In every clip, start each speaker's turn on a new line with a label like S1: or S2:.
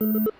S1: Добрий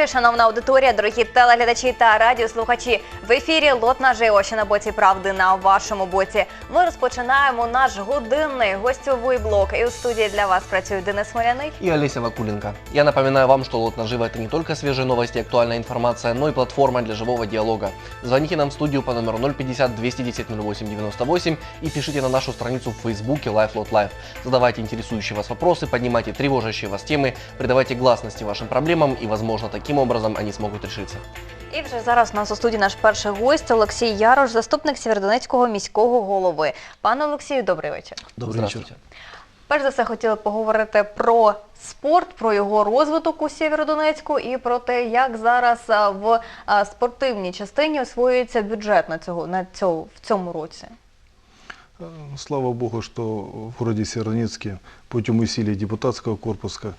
S1: вечір, шановна аудиторія, дорогі телеглядачі та радіослухачі. В ефірі Лот наживо, що на боці правди на вашому боці. Ми розпочинаємо наш годинний гостьовий блок. І у студії для вас працює Денис Смоляний.
S2: и Олеся Вакуленко. Я напоминаю вам, что Лот Наживо это не только свежие новости и актуальная информация, но и платформа для живого диалога. Звоните нам в студию по номеру 050 210 08 98 и пишите на нашу страницу в Фейсбуке Life Lot Life. Задавайте интересующие вас вопросы, поднимайте тревожащие вас темы, придавайте гласности вашим проблемам и, возможно, таким образом они смогут решиться.
S1: І вже зараз у нас у студії наш перший гость Олексій Ярош, заступник Сєвєродонецького міського голови. Пане Олексію, добрий вечір.
S3: Добрый
S2: Здравствуйте.
S1: Перш за все, хотіли поговорити про спорт, про його розвиток у Сєвєродонецьку і про те, як зараз а, в а, спортивній частині освоюється бюджет на цього на цього в цьому році.
S3: Э, Слава Богу, что в городе Северодонецке путем усилий депутатского корпуса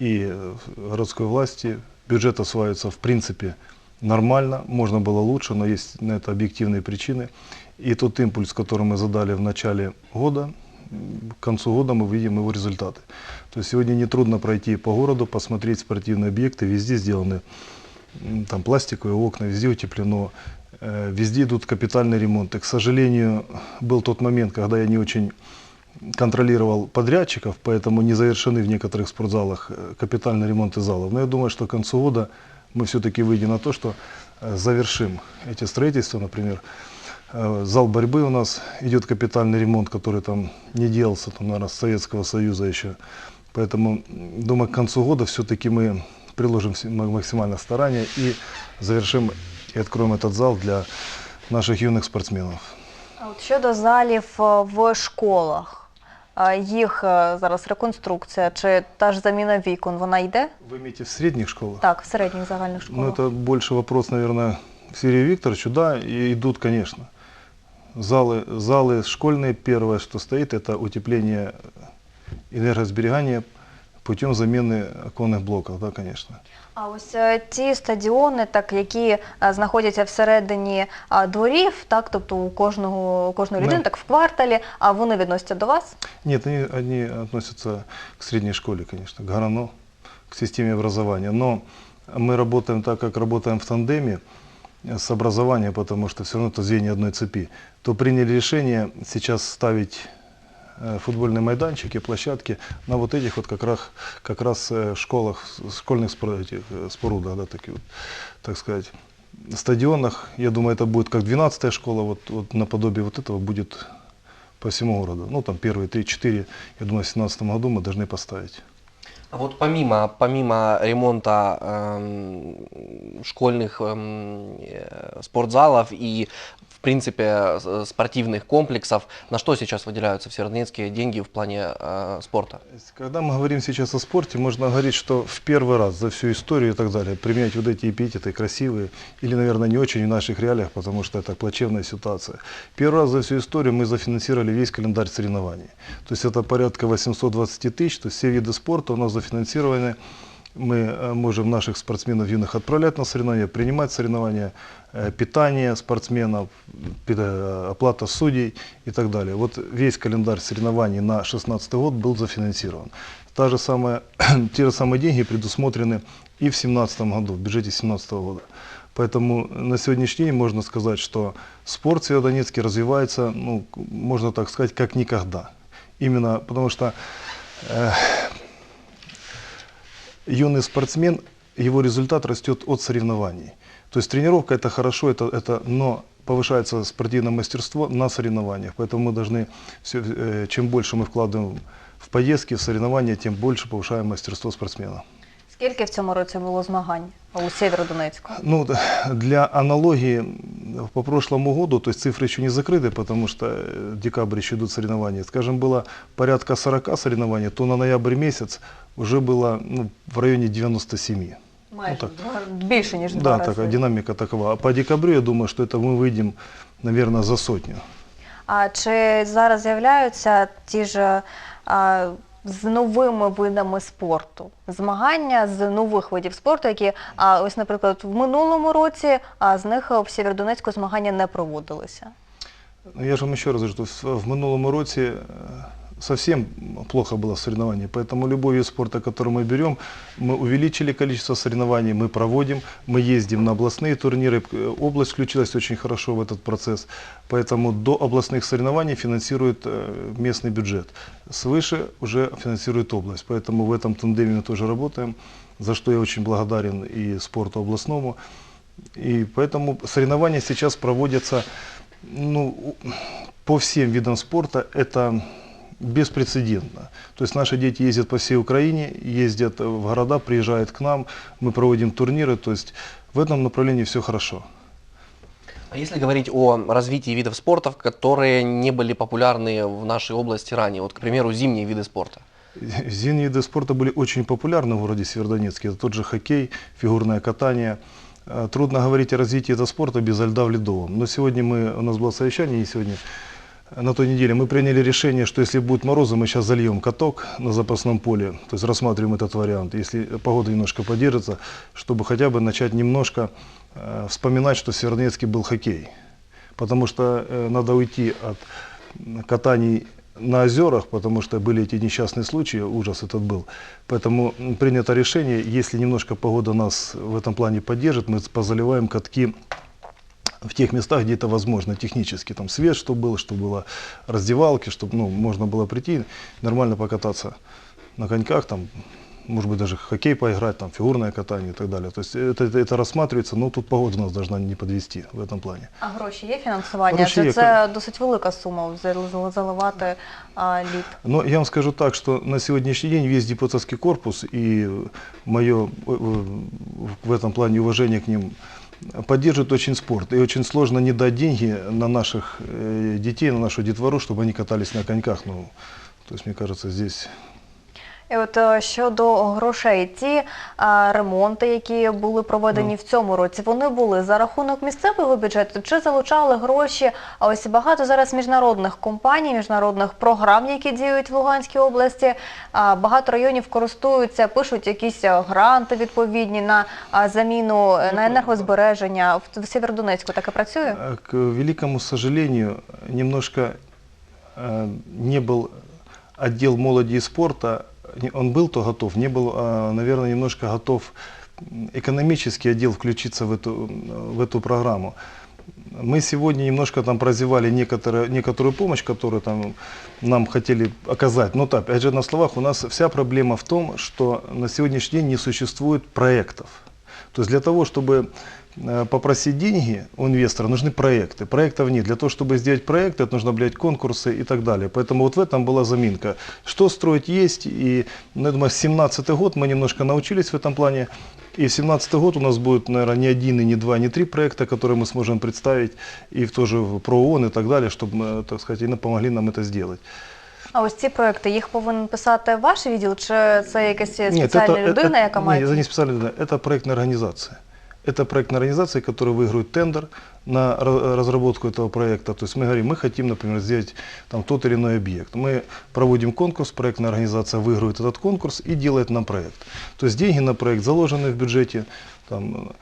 S3: и э, городской власти Бюджет осваивается в принципе нормально, можно было лучше, но есть на это объективные причины. И тот импульс, который мы задали в начале года, к концу года мы видим его результаты. То есть сегодня нетрудно пройти по городу, посмотреть спортивные объекты, везде сделаны там пластиковые окна, везде утеплено, э, везде идут капитальные ремонты. К сожалению, был тот момент, когда я не очень контролировал подрядчиков, поэтому не завершены в некоторых спортзалах э, капитальные ремонты залов. Но я думаю, что к концу года мы все-таки выйдем на то, что э, завершим эти строительства, например, э, зал борьбы у нас идет капитальный ремонт, который там не делался, там, наверное, с Советского Союза еще. Поэтому, думаю, к концу года все-таки мы приложим максимально старания и завершим и откроем этот зал для наших юных спортсменов.
S1: А от щодо залів е, в школах, їх е, зараз реконструкція чи та ж заміна вікон, вона йде?
S3: Вы имеете в средних школах?
S1: Так, в середніх загальних
S3: Ну,
S1: школах.
S3: это больше вопрос, наверное, к Сергею Викторовичу. Да, и идут, конечно. Залы, залы школьные, первое, что стоит, это утепление энергосберегания путем замены оконных блоков, да, конечно.
S1: А ось е, ті стадіони, так які е, знаходяться всередині е, дворів, так, тобто у кожного у кожної
S3: Да.
S1: людини, так в кварталі, а вони відносяться до вас?
S3: Нет, они, они относятся к средней школе, конечно, к ГРАНО, к системе образования. Но мы работаем так, как работаем в тандеме э, с образованием, потому что все равно это звенья одной цепи, то приняли решение сейчас ставить э, футбольные майданчики, площадки на вот этих вот как раз, как раз э, школах, школьных э, спорудах, да, такие вот, так сказать, стадионах. Я думаю, это будет как 12-я школа, вот, вот наподобие вот этого будет по всему городу. Ну, там первые 3-4, я думаю, в 2017 году мы должны поставить.
S2: А вот помимо, помимо ремонта эм, школьных эм, э, спортзалов и, принципе, с- спортивных комплексов, на что сейчас выделяются в Северодонецке деньги в плане э, спорта?
S3: Когда мы говорим сейчас о спорте, можно говорить, что в первый раз за всю историю и так далее применять вот эти эпитеты красивые или, наверное, не очень в наших реалиях, потому что это плачевная ситуация. Первый раз за всю историю мы зафинансировали весь календарь соревнований. То есть это порядка 820 тысяч, то есть все виды спорта у нас зафинансированы. Мы э, можем наших спортсменов юных отправлять на соревнования, принимать соревнования, э, питание спортсменов, э, оплата судей и так далее. Вот весь календарь соревнований на 2016 год был зафинансирован. Та же самая, те же самые деньги предусмотрены и в 2017 году, в бюджете 2017 года. Поэтому на сегодняшний день можно сказать, что спорт в Северодонецке развивается, ну, можно так сказать, как никогда. Именно потому что э, юный спортсмен, его результат растет от соревнований. То есть тренировка это хорошо, это, это, но повышается спортивное мастерство на соревнованиях. Поэтому мы должны, все, э, чем больше мы вкладываем в поездки, в соревнования, тем больше повышаем мастерство спортсмена.
S1: Скільки в цьому році було змагань у Сєвєродонецьку?
S3: Ну, д- для аналогии м, по прошлому году, то есть цифры еще не закрыты, потому что э, в декабре еще идут соревнования. Скажем, было порядка 40 соревнований, то на ноябрь месяц уже было ну, в районе 97.
S1: Майже
S3: так.
S1: два- більше, ніж два
S3: Да,
S1: рази.
S3: такая динамика такова. А по декабрю, я думаю, что это мы выйдем, наверное, за сотню.
S1: А чи зараз з'являються ті ж а, з новими видами спорту? Змагання з нових видів спорту, які а, ось, наприклад, в минулому році а, з них в Сєвєродонецьку змагання не проводилися.
S3: Ну, Я ж вам ще раз кажу, в минулому році э, совсем плохо было соревнование. Поэтому любой вид спорта, который мы берем, мы увеличили количество соревнований, мы проводим, мы ездим на областные турниры. Э, Область включилась очень хорошо в этот процесс. Поэтому до областных соревнований финансирует э, местный бюджет. Свыше уже финансирует область. Поэтому в этом тандеме мы тоже работаем, за что я очень благодарен и спорту областному. И поэтому соревнования сейчас проводятся ну, по всем видам спорта. Это беспрецедентно. То есть наши дети ездят по всей Украине, ездят в города, приезжают к нам, мы проводим турниры. То есть в этом направлении все хорошо.
S2: А если говорить о развитии видов спорта, которые не были популярны в нашей области ранее, вот, к примеру, зимние виды спорта?
S3: Зимние виды спорта были очень популярны в городе Северодонецке. Это тот же хоккей, фигурное катание. Э, Трудно говорить о развитии этого спорта без льда в ледовом. Но сегодня мы, у нас было совещание, не сегодня, на той неделе мы приняли решение, что если будет морозы, мы сейчас зальем каток на запасном поле. То есть рассматриваем этот вариант. Если погода немножко поддержится, чтобы хотя бы начать немножко э, вспоминать, что в Северодонецке был хоккей. Потому что э, надо уйти от катаний на озерах, потому что были эти несчастные случаи, ужас этот был. Поэтому принято решение, если немножко погода нас в этом плане поддержит, мы позаливаем катки в тех местах, где это возможно технически. Там свет, чтобы был, чтобы было раздевалки, чтобы ну, можно было прийти, нормально покататься на коньках, там, может быть, даже хоккей поиграть, там, фигурное катание и так далее. То есть это, это, это рассматривается, но тут погода нас должна не подвести в этом плане.
S1: А гроші є фінансування?
S3: Гроші
S1: Чи
S3: є.
S1: це досить велика сума зал- заливати а, лід?
S3: Но я вам скажу так, что на сегодняшний день весь депутатский корпус и мое в этом плане уважение к ним поддерживает очень спорт. И очень сложно не дать деньги на наших э, детей, на нашу детвору, чтобы они катались на коньках. Ну, то есть, мне кажется, здесь
S1: І от е, щодо грошей, ті а, ремонти, які були проведені в цьому році, вони були за рахунок місцевого бюджету чи залучали гроші? А ось багато зараз міжнародних компаній, міжнародних програм, які діють в Луганській області. А, багато районів користуються, пишуть якісь е, гранти відповідні на а, заміну е, на енергозбереження. В, в Сєвєродонецьку таке працює?
S3: Э, К великому сожалению, немножко э, не был отдел молоди и спорта, не- он был то готов, не был, а, наверное, немножко готов экономический отдел включиться в эту, в эту программу. Мы сегодня немножко там прозевали некоторые, некоторую помощь, которую там нам хотели оказать. Но так, опять же, на словах у нас вся проблема в том, что на сегодняшний день не существует проектов. То есть для того, чтобы э, попросить деньги у инвестора, нужны проекты. Проектов нет. Для того, чтобы сделать проекты, это нужно, блядь, конкурсы и так далее. Поэтому вот в этом была заминка. Что строить есть. И, ну, я думаю, 17 год мы немножко научились в этом плане. И в 17 год у нас будет, наверное, не один, и не два, не три проекта, которые мы сможем представить. И в тоже про ООН и так далее, чтобы, так сказать, и помогли нам это сделать.
S1: А ось ці проекти їх повинен писати ваш відділ, чи це якась
S3: Нет,
S1: спеціальна
S3: это-
S1: людина,
S3: это-
S1: яка
S3: нет,
S1: має?
S3: это не специальная людина, это проектная организация. Это проектная организация, которая выигрывает тендер на ра- разработку этого проекта. То есть мы говорим, мы хотим, например, сделать там тот или иной объект. Мы проводим конкурс, проектная организация выигрывает этот конкурс и делает нам проект. То есть деньги на проект заложены в бюджете. Там, э,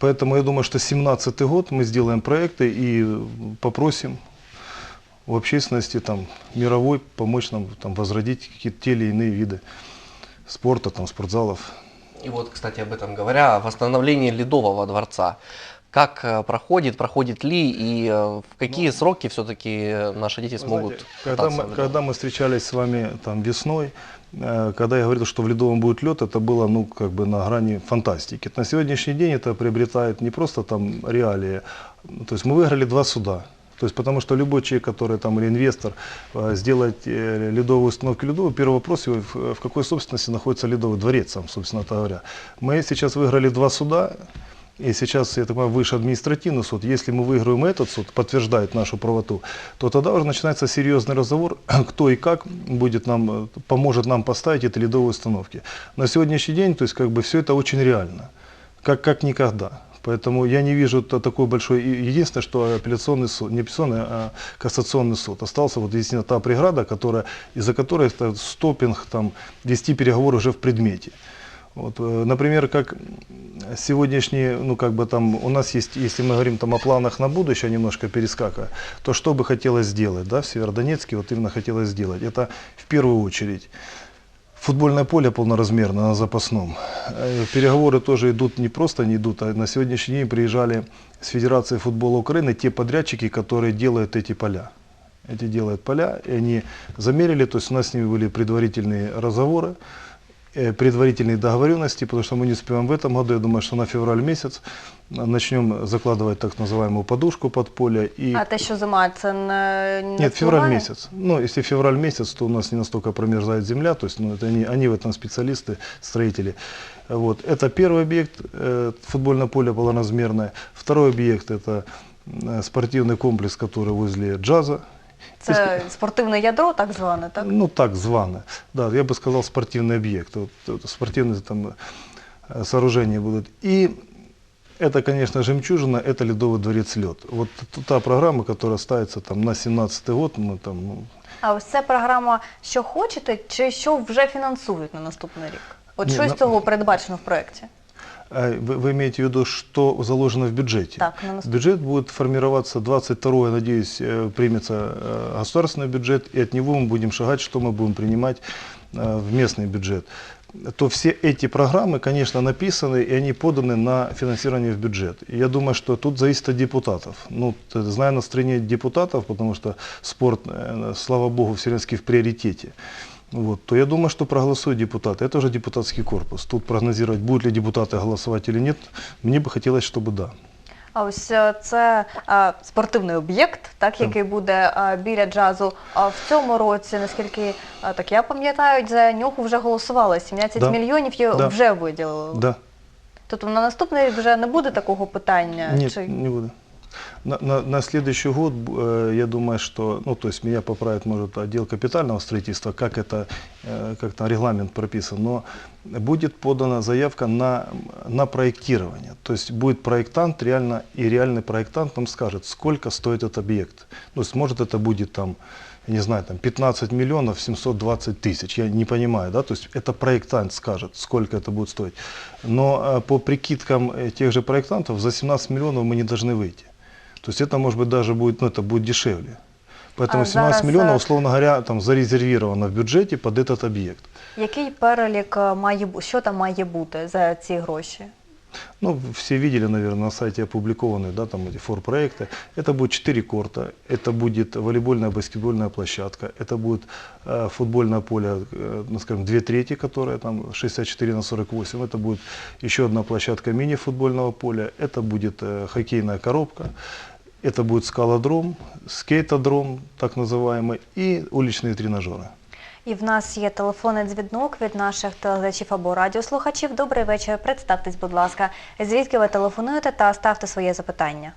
S3: поэтому я думаю, что 17 год мы сделаем проекты и э, попросим в общественности там, мировой помочь нам там, возродить какие-то те или иные виды спорта, там, спортзалов.
S2: И вот, кстати, об этом говоря, восстановление Ледового дворца. Как э, проходит, проходит ли и э, в какие сроки все-таки наши дети смогут
S3: знаете, когда, мы, когда мы встречались с вами там весной, э, когда я говорил, что в Ледовом будет лед, это было ну как бы на грани фантастики. На сегодняшний день это приобретает не просто там реалии, то есть мы выиграли два суда. То есть потому что любой человек, который там или инвестор э, сделать э, ледовую установку ледовую, первый вопрос его, в, в какой собственности находится ледовый дворец, сам, собственно говоря. Мы сейчас выиграли два суда, и сейчас, я так понимаю, выше административный суд. Если мы выиграем этот суд, подтверждает нашу правоту, то тогда уже начинается серьезный разговор, кто и как будет нам, э, поможет нам поставить эти ледовые установки. На сегодняшний день, то есть как бы все это очень реально, как, как никогда. Поэтому я не вижу та- такой большой... Единственное, что апелляционный суд, не апелляционный, а кассационный суд. Остался вот единственная та преграда, которая, из-за которой это стопинг там, вести переговоры уже в предмете. Вот, э, например, как сегодняшние, ну как бы там, у нас есть, если мы говорим там о планах на будущее, немножко перескакивая, то что бы хотелось сделать, да, в Северодонецке вот именно хотелось сделать, это в первую очередь футбольное поле полноразмерное на запасном. Э, Переговоры тоже идут, не просто не идут, а на сегодняшний день приезжали с Федерации футбола Украины те подрядчики, которые делают эти поля. Эти делают поля, и они замерили, то есть у нас с ними были предварительные разговоры, э, предварительные договоренности, потому что мы не успеваем в этом году, я думаю, что на февраль месяц начнем закладывать так называемую подушку под поле. И...
S1: А те, що зима, це не, не
S3: Нет, февраль месяц. Ну, если февраль месяц, то у нас не настолько промерзает земля, то есть, ну, это они, они в этом специалисты, строители. Вот. Это первый объект, э, футбольное поле полноразмерное. Второй объект – это э, спортивный комплекс, который возле джаза.
S1: Це спортивне ядро, так зване, так?
S3: Ну, так звано. Да, я бы сказал спортивный объект. Вот, это спортивные там э, сооружения будут. И это, конечно, жемчужина, это Ледовый дворец лед. Вот т- та программа, которая ставится там на 17 год, мы там, ну,
S1: А ось це програма «Що хочете» чи що вже фінансують на наступний рік? От
S3: Ні,
S1: що з
S3: на-
S1: цього передбачено в проєкті?
S3: А Вы, вы имеете в виду, что заложено в бюджете?
S1: Так, на наступ-
S3: Бюджет будет формироваться 22 я надеюсь, э, примется э, государственный бюджет, и от него мы будем шагать, что мы будем принимать э, в местный бюджет. То все эти программы, конечно, написаны, и они поданы на финансирование в бюджет. И я думаю, что тут зависит от депутатов. Ну, зная настроение депутатов, потому что спорт, слава богу, Вселенский в приоритете, вот, то я думаю, что проголосуют депутаты. Это уже депутатский корпус. Тут прогнозировать, будут ли депутаты голосовать или нет, мне бы хотелось, чтобы да.
S1: А ось е, це е, спортивний об'єкт, так, який буде е, біля джазу. А в цьому році, наскільки е, так я пам'ятаю, за нього вже голосували. 17
S3: Да.
S1: мільйонів є
S3: Да.
S1: вже виділили.
S3: Да.
S1: Тобто на наступний рік вже не буде такого питання?
S3: Нет,
S1: чи...
S3: не буду. На, на, на следующий год, э, я думаю, что, ну, то есть меня поправит, может, отдел капитального строительства, как это, э, как там регламент прописан, но будет подана заявка на, на проектирование. То есть будет проектант реально, и реальный проектант нам скажет, сколько стоит этот объект. То есть, может, это будет там, я не знаю, там 15 миллионов 720 тысяч, я не понимаю, да, то есть это проектант скажет, сколько это будет стоить. Но э, по прикидкам э, тех же проектантов за 17 миллионов мы не должны выйти. То есть это может быть даже будет, ну это будет дешевле. Поэтому
S1: А
S3: 17
S1: зараз,
S3: миллионов,
S1: э,
S3: условно говоря, там зарезервировано в бюджете под этот объект.
S1: Який перелік е, має бу- що там має бути за ці гроші?
S3: Ну, все видели, наверное, на сайте опубликованы, да, там эти форпроекты. Это будет 4 корта, это будет волейбольная, баскетбольная площадка, это будет э, футбольное поле, э, ну, скажем, 2 трети, которое там 64 на 48, это будет еще одна площадка мини-футбольного поля, это будет э, хоккейная коробка, это будет скалодром, скейтодром, так называемый, и уличные тренажеры.
S1: І в нас є телефонний дзвінок від наших телеглядачів або радіослухачів. Добрий вечір. Представтесь, будь ласка, звідки ви телефонуєте та ставте своє запитання.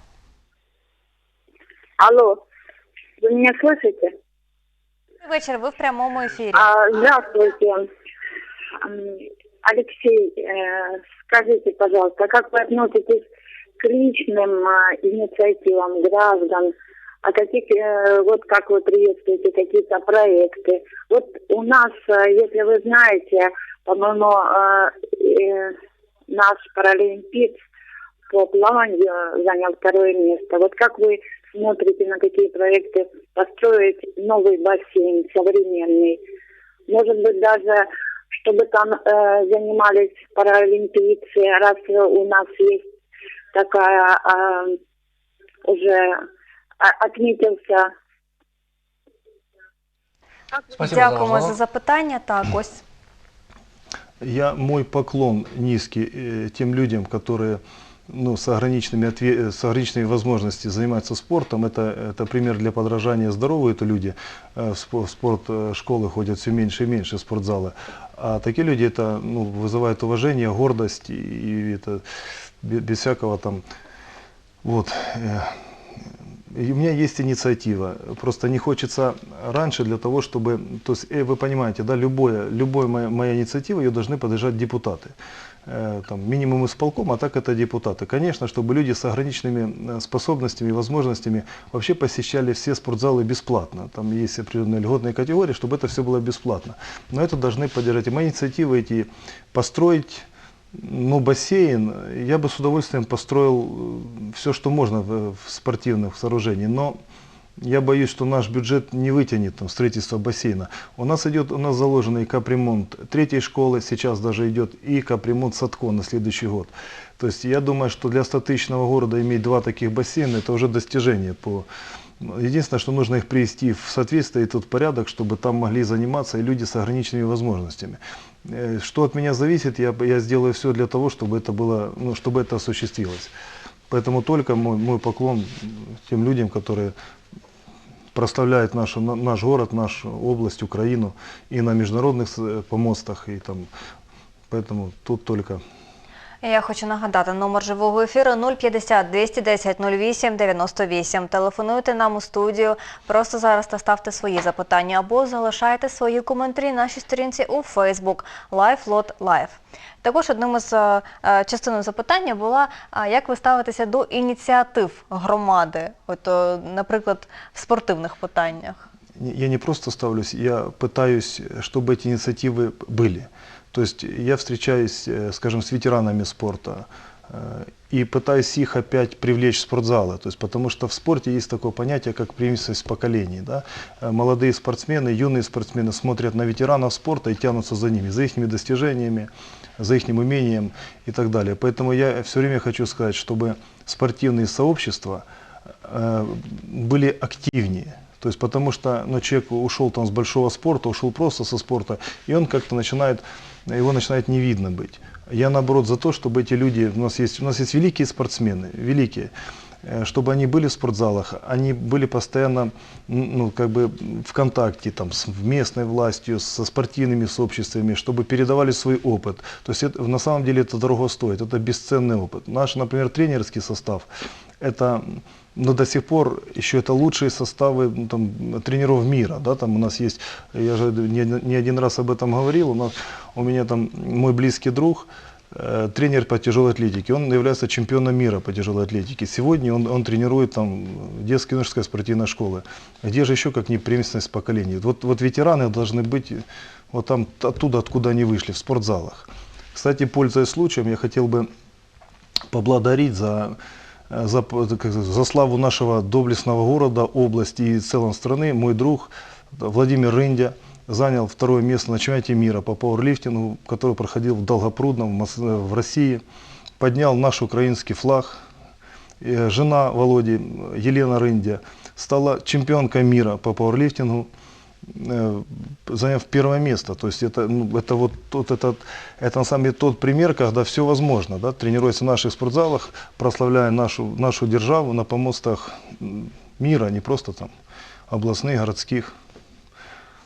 S4: Алло, вы меня слышите?
S1: Добрий вечір, ви в прямому ефірі.
S4: А, здравствуйте. М, Алексей, э, скажите, пожалуйста, как вы относитесь к личным а, инициативам граждан? а каких, э, вот как вы приветствуете какие-то проекты? Вот у нас, э, если вы знаете, по-моему, э, э, наш паралимпиец по плаванию занял второе место. Вот как вы смотрите на такие проекты построить новый бассейн современный? Может быть, даже чтобы там э, занимались паралимпийцы, раз у нас есть такая а, уже отметился
S2: Спасибо за
S1: Дякуємо за
S2: звонок.
S1: запитання. Так, ось
S3: Я, мой поклон низкий э, тем людям, которые ну, с, ограниченными, э, с ограниченными возможностями занимаются спортом. Это, это пример для подражания. Здоровые это люди. э, В спо- в спорт школы ходят все меньше и меньше, спортзалы. А такие люди это ну, вызывают уважение, гордость. И, и это бе- без всякого там... Вот. У меня есть инициатива. Просто не хочется раньше для того, чтобы... То есть, э, вы понимаете, да, любое, любая моя, моя инициатива, ее должны поддержать депутаты. Э, Там, минимум исполком, а так это депутаты. Конечно, чтобы люди с ограниченными э, способностями и возможностями вообще посещали все спортзалы бесплатно. Там есть определенные льготные категории, чтобы это все было бесплатно. Но это должны поддержать. И мои инициативы эти построить ну, бассейн, я бы с удовольствием построил все, что можно в, спортивных сооружениях, но я боюсь, что наш бюджет не вытянет там, строительство бассейна. У нас идет, у нас заложен и капремонт третьей школы, сейчас даже идет и капремонт Садко на следующий год. То есть я думаю, что для 100-тысячного города иметь два таких бассейна, это уже достижение по Единственное, что нужно их привести в соответствие и тот порядок, чтобы там могли заниматься и люди с ограниченными возможностями. Э, Что от меня зависит, я, я сделаю все для того, чтобы это было, ну, чтобы это осуществилось. Поэтому только мой, мой поклон тем людям, которые прославляют нашу, на- наш город, нашу область, Украину и на международных э, помостах. И там, поэтому тут только
S1: Я хочу нагадати номер живого ефіру 050 210 08 98. Телефонуйте нам у студію просто зараз та ставте свої запитання або залишайте свої коментарі на нашій сторінці у Facebook LiveLot Live. Також одним із е, е, частиною запитання була, а, як ви ставитеся до ініціатив громади, от, е, наприклад, в спортивних питаннях.
S3: Не- я не просто ставлюсь, я пытаюсь, чтобы эти инициативы были. То есть я встречаюсь, э, скажем, с ветеранами спорта э, и пытаюсь их опять привлечь в спортзалы. То есть, потому что в спорте есть такое понятие, как преемственность поколений. Да? Э, Молодые спортсмены, юные спортсмены смотрят на ветеранов спорта и тянутся за ними, за их достижениями, за их умением и так далее. Поэтому я все время хочу сказать, чтобы спортивные сообщества были активнее. То есть потому что ну, человек ушел там с большого спорта, ушел просто со спорта, и он как-то начинает, его начинает не видно быть. Я наоборот за то, чтобы эти люди, у нас есть, у нас есть великие спортсмены, великие, чтобы они были в спортзалах, они были постоянно ну, как бы в контакте там, с местной властью, со спортивными сообществами, чтобы передавали свой опыт. То есть это, на самом деле это дорого стоит, это бесценный опыт. Наш, например, тренерский состав, это но до сих пор еще это лучшие составы ну, там, тренеров мира. Да? Там у нас есть, я же не, не один раз об этом говорил, у, нас, у меня там мой близкий друг, э, тренер по тяжелой атлетике, он является чемпионом мира по тяжелой атлетике. Сегодня он, он тренирует там детская юношеская спортивная школа. Где же еще, как не преемственность поколений? Вот, вот ветераны должны быть вот там оттуда, откуда они вышли, в спортзалах. Кстати, пользуясь случаем, я хотел бы поблагодарить за, э, за, за славу нашего доблестного города, области и в целом страны. Мой друг Владимир Рындя занял второе место на чемпионате мира по пауэрлифтингу, который проходил в Долгопрудном в э, России. Поднял наш украинский флаг. Э, Жена Володи, Елена Рындя, стала чемпионкой мира по пауэрлифтингу э, заняв первое место. То есть это, ну, это вот тот, этот, это на самом деле тот пример, когда все возможно, да, тренируясь в наших спортзалах, прославляя нашу, нашу державу на помостах мира, а не просто там областных, городских.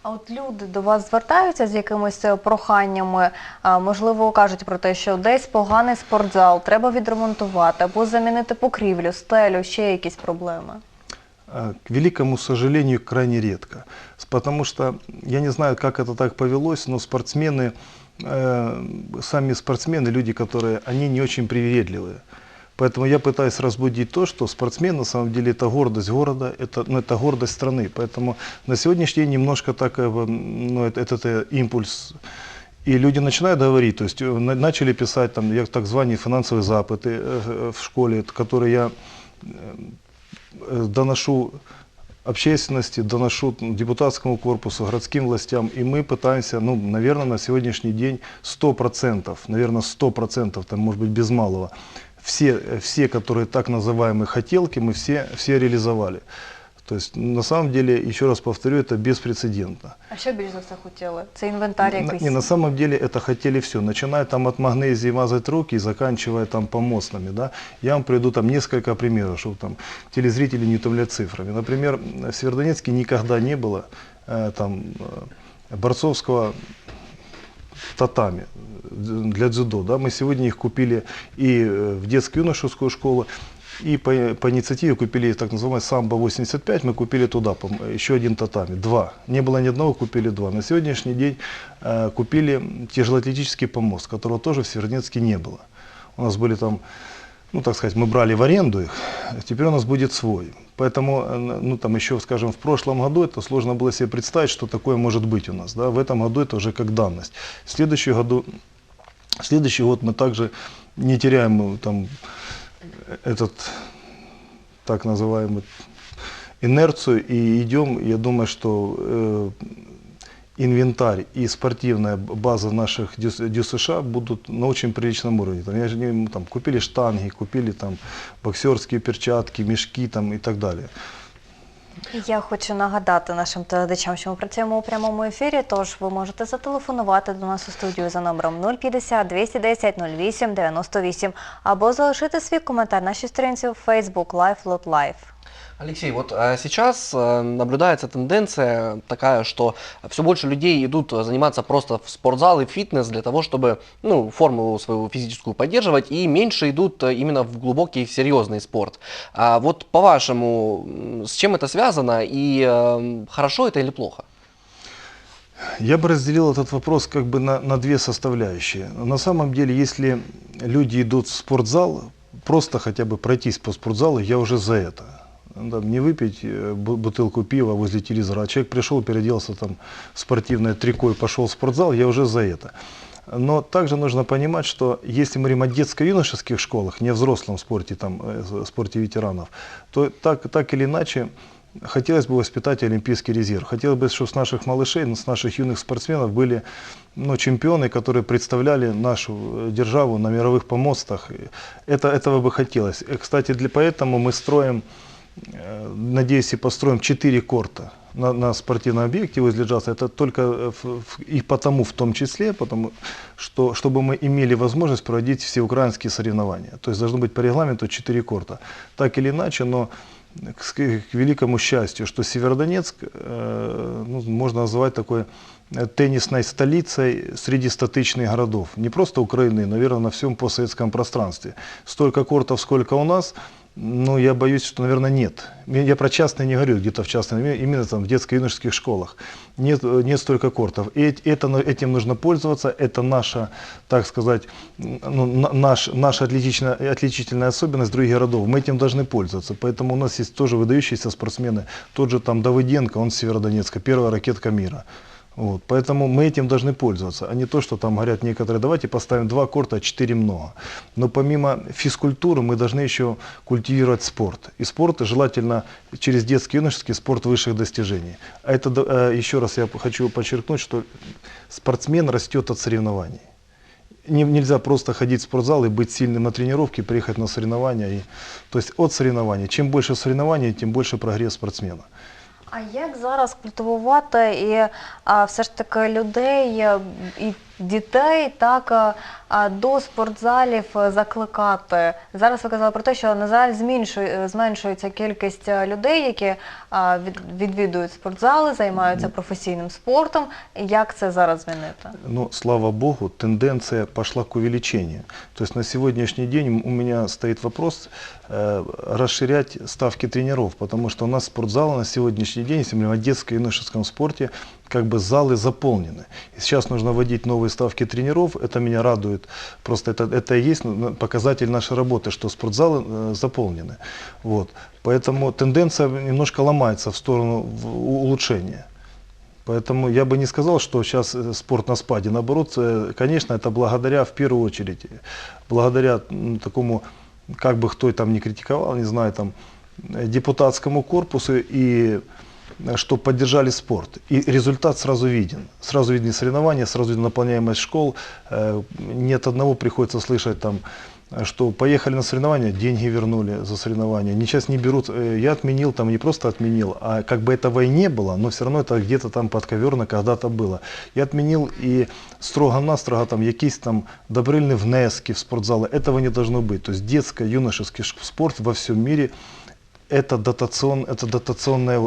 S1: А от люди до вас звертаються з якимись е, проханнями, а, можливо, кажуть про те, що десь поганий спортзал, треба відремонтувати або замінити покрівлю, стелю, ще якісь проблеми.
S3: А, К великому сожалению, крайне редко. С- Потому что, я не знаю, как это так повелось, но спортсмены, э, сами спортсмены, люди, которые, они не очень привередливые. Поэтому я пытаюсь разбудить то, что спортсмен на самом деле это гордость города, это, ну, это гордость страны. Поэтому на сегодняшний день немножко так, э, ну, этот, этот импульс и люди начинают говорить, то есть э, на- начали писать там так званые финансовые запыты э, в школе, которые я доношу общественности, доношу ну, депутатскому корпусу, городским властям, и мы пытаемся, ну, наверное, на сегодняшний день 100%, наверное, 100%, там, может быть, без малого, все, э, все, которые так называемые хотелки, мы все, все реализовали. То есть, на самом деле, еще раз повторю, это беспрецедентно.
S1: А що більш за все хотіли? Це інвентар
S3: На-
S1: якийсь?
S3: Не, на самом деле это хотели все, начиная там от магнезии мазать руки и заканчивая там помостными, да. Я вам приведу там несколько примеров, чтобы там телезрители не утомлять цифрами. Например, в Северодонецке никогда не было э, там э, борцовского татами э, для дзюдо, да. Мы сегодня их купили и э, в детскую юношескую школу, И по, по инициативе купили так называемый «Самбо-85», мы купили туда еще один татами, два. Не было ни одного, купили два. На сегодняшний день э, купили тяжелоатлетический помост, которого тоже в Северодонецке не было. У нас были там, ну так сказать, мы брали в аренду их, теперь у нас будет свой. Поэтому, э, ну там еще, скажем, в прошлом году это сложно было себе представить, что такое может быть у нас. Да? В этом году это уже как данность. В следующем году, следующий год мы также не теряем э, там этот так называемый инерцию и идем, я думаю, что э, инвентарь и спортивная база наших дю- ДЮСШ будут на очень приличном уровне. Там, я же не- там, купили штанги, купили там боксерские перчатки, мешки там, и так далее.
S1: Я хочу нагадати нашим телеглядачам, що ми працюємо у прямому ефірі, тож ви можете зателефонувати до нас у студію за номером 050 210 08 98 або залишити свій коментар на нашій сторінці у Facebook Live Lot.
S2: Алексей, вот э, сейчас э, наблюдается тенденция такая, что все больше людей идут заниматься просто в спортзал и в фитнес для того, чтобы ну, форму свою физическую поддерживать, и меньше идут э, именно в глубокий серьезный спорт. А вот по-вашему, с чем это связано и э, хорошо это или плохо?
S3: Я бы разделил этот вопрос как бы на, на две составляющие. На самом деле, если люди идут в спортзал, просто хотя бы пройтись по спортзалу, я уже за это. Там, не выпить э, бу- бутылку пива возле телевизора, а человек пришел, переоделся там в спортивное трико и пошел в спортзал, я уже за это. Но также нужно понимать, что если мы говорим о детско-юношеских школах, не о взрослом спорте, там, э, спорте ветеранов, то так, так или иначе хотелось бы воспитать олимпийский резерв. Хотелось бы, чтобы с наших малышей, с наших юных спортсменов были ну, чемпионы, которые представляли нашу э, державу на мировых помостах. Это, этого бы хотелось. И, кстати, для, поэтому мы строим, надеюсь, и построим 4 корта на, на спортивном объекте возле джаза. Это только э, в- в- и потому в том числе, потому что, чтобы мы имели возможность проводить всеукраинские соревнования. То есть должно быть по регламенту 4 корта. Так или иначе, но к, к- великому счастью, что Северодонецк э, ну, можно называть такой э, теннисной столицей среди статичных городов. Не просто Украины, наверное, на всем постсоветском пространстве. Столько кортов, сколько у нас, ну, я боюсь, что, наверное, нет. Я про частные не говорю, где-то в частном, именно там в детско-юношеских школах. Нет, нет столько кортов. И эт- это, этим нужно пользоваться, это наша, так сказать, ну, на- наш, наша отличительная, отличительная особенность других городов. Мы этим должны пользоваться. Поэтому у нас есть тоже выдающиеся спортсмены. Тот же там Давыденко, он с Северодонецка, первая ракетка мира. Вот, поэтому мы этим должны пользоваться, а не то, что там говорят некоторые, давайте поставим два корта, четыре много. Но помимо физкультуры мы должны еще культивировать спорт. И спорт желательно через детский юношеский спорт высших достижений. А это, э, еще раз я хочу подчеркнуть, что спортсмен растет от соревнований. Не- нельзя просто ходить в спортзал и быть сильным на тренировке, приехать на соревнования. И, то есть от соревнований. Чем больше соревнований, тем больше прогресс спортсмена.
S1: А як зараз культивувати і а, все ж таки людей і дітей так а, а, до спортзалів е, закликати? Зараз ви казали про те, що на жаль зменшує, зменшується кількість е, людей, які а, від, відвідують спортзали, займаються професійним спортом. Як це зараз змінити?
S3: Но, слава богу, тенденция пошла к увеличению. То есть на сегодняшний день у меня стоит вопрос э, расширять ставки тренеров, потому что у нас спортзалы на сегодняшний день, если мы говорим о детско-юношеском спорте, как бы залы заполнены. И сейчас нужно вводить новые ставки тренеров, это меня радует. Просто это, это и есть ну, показатель нашей работы, что спортзалы э, заполнены. Вот. Поэтому тенденция немножко ломается в сторону улучшения. Поэтому я бы не сказал, что сейчас э, спорт на спаде. Наоборот, э, конечно, это благодаря, в первую очередь, благодаря м, такому, как бы кто там не критиковал, не знаю, там, депутатскому корпусу и что поддержали спорт. И результат сразу виден. Сразу видны соревнования, сразу видна наполняемость школ. Э, Нет одного приходится слышать там, э, что поехали на соревнования, деньги вернули за соревнования. Они сейчас не берут, э, я отменил, там не просто отменил, а как бы этого и не было, но все равно это где-то там подковерно когда-то было. Я отменил и строго-настрого там якісь там добрильні внески в спортзалы, этого не должно быть. То есть детско-юношеский ш- спорт во всем мире это, дотацион, это дотационное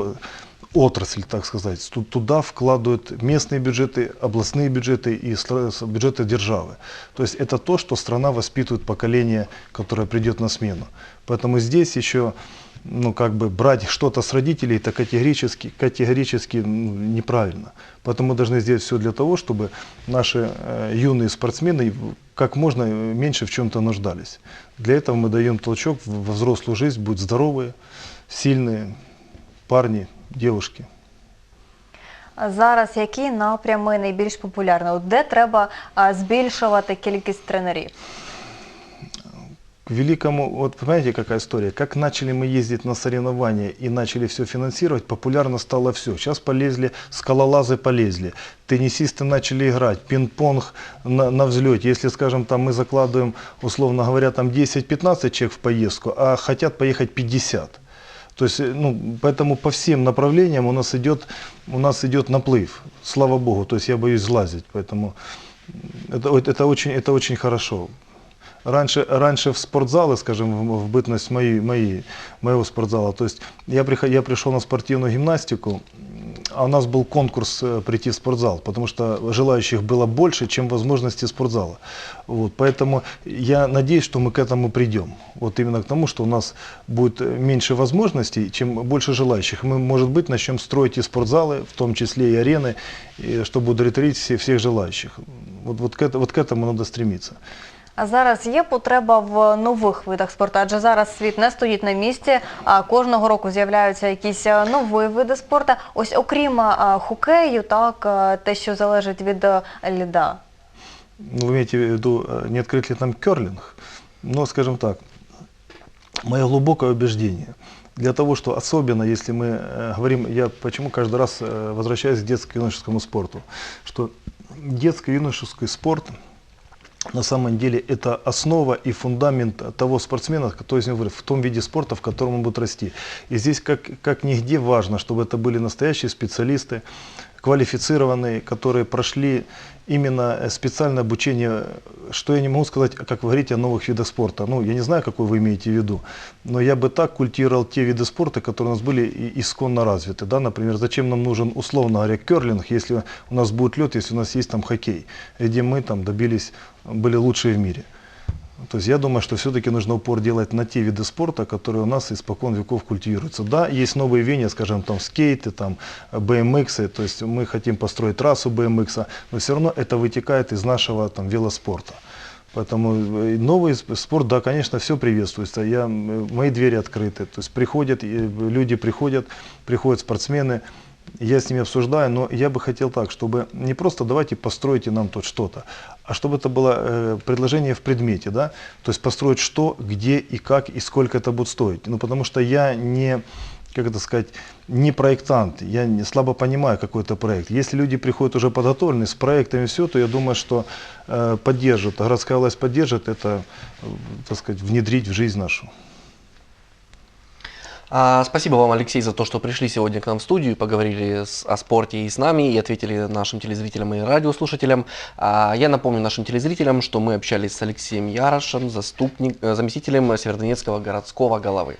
S3: отрасль, так сказать. Ту- Туда вкладывают местные бюджеты, областные бюджеты и бюджеты державы. То есть это то, что страна воспитывает поколение, которое придет на смену. Поэтому здесь еще ну, как бы брать что-то с родителей, это категорически, категорически ну, неправильно. Поэтому мы должны сделать все для того, чтобы наши э, юные спортсмены как можно меньше в чем-то нуждались. Для этого мы даем толчок во взрослую жизнь, будут здоровые, сильные парни, девушки.
S1: А Зараз які напрями найбільш популярні? От Де треба а, збільшувати кількість тренерів?
S3: К великому, вот понимаете, какая история? Как начали мы ездить на соревнования и начали все финансировать, популярно стало все. Сейчас полезли, скалолазы полезли, теннисисты начали играть, пинг-понг на, на взлете. Если, скажем, там мы закладываем, условно говоря, там 10-15 человек в поездку, а хотят поехать 50. То есть, э, ну, поэтому по всем направлениям у нас идет, у нас идет наплыв, слава богу. То есть я боюсь сглазить, поэтому м, это, вот это, очень, это очень хорошо. Раньше, раньше в спортзалы, скажем, в, в бытность моей, моей, моего спортзала, то есть я, приход, я пришел на спортивную гимнастику, м, а у нас был конкурс э, прийти в спортзал, потому что желающих было больше, чем возможности спортзала. Вот, поэтому я надеюсь, что мы к этому придем. Вот именно к тому, что у нас будет э, меньше возможностей, чем больше желающих. Мы, может быть, начнем строить и спортзалы, в том числе и арены, чтобы удовлетворить все, всех желающих. Вот, вот, к, вот к этому надо стремиться.
S1: А зараз є потреба в нових видах спорту, адже зараз світ не стоїть на місці, а кожного року з'являються якісь е, нові види спорту. Ось окрім е, хокею, так е, те, що залежить від е, льда.
S3: Ну, вы имеете в виду, э, не открыть ли там керлинг? Но, скажем так, мое глубокое убеждение, для того, что особенно если мы э, говорим, я почему каждый раз э, возвращаюсь к детско-юношескому спорту, что детско-юношеский спорт на самом деле это основа и фундамент того спортсмена, который из него вырос, в том виде спорта, в котором он будет расти. И здесь как, как нигде важно, чтобы это были настоящие специалисты, квалифицированные, которые прошли именно э, специальное обучение, что я не могу сказать, как вы говорите, о новых видах спорта. Ну, я не знаю, какой вы имеете в виду, но я бы так культивировал те виды спорта, которые у нас были исконно развиты. Да? Например, зачем нам нужен, условно говоря, керлинг, если у нас будет лед, если у нас есть там хоккей, где мы там добились, были лучшие в мире. То есть я думаю, что все-таки нужно упор делать на те виды спорта, которые у нас испокон веков культивируются. Да, есть новые веяния, скажем, там скейты, там BMX, то есть мы хотим построить трассу BMX, но все равно это вытекает из нашего там велоспорта. Поэтому э, новый сп- спорт, да, конечно, все приветствуется. Я, м, мои двери открыты. То есть приходят, люди приходят, приходят спортсмены, я с ними обсуждаю, но я бы хотел так, чтобы не просто давайте постройте нам тут что-то, а чтобы это было э, предложение в предмете, да, то есть построить что, где и как и сколько это будет стоить. Ну, потому что я не, как это сказать, не проектант, я не, слабо понимаю какой-то проект. Если люди приходят уже подготовленные с проектами все, то я думаю, что э, поддержат, городская власть поддержит это, э, так сказать, внедрить в жизнь нашу.
S2: А, спасибо вам, Алексей, за то, что пришли сегодня к нам в студию, поговорили о спорте и с нами, и ответили нашим телезрителям и радиослушателям. А, я напомню нашим телезрителям, что мы общались с Алексеем Ярошем, заступник, э, заместителем Северодонецкого городского головы.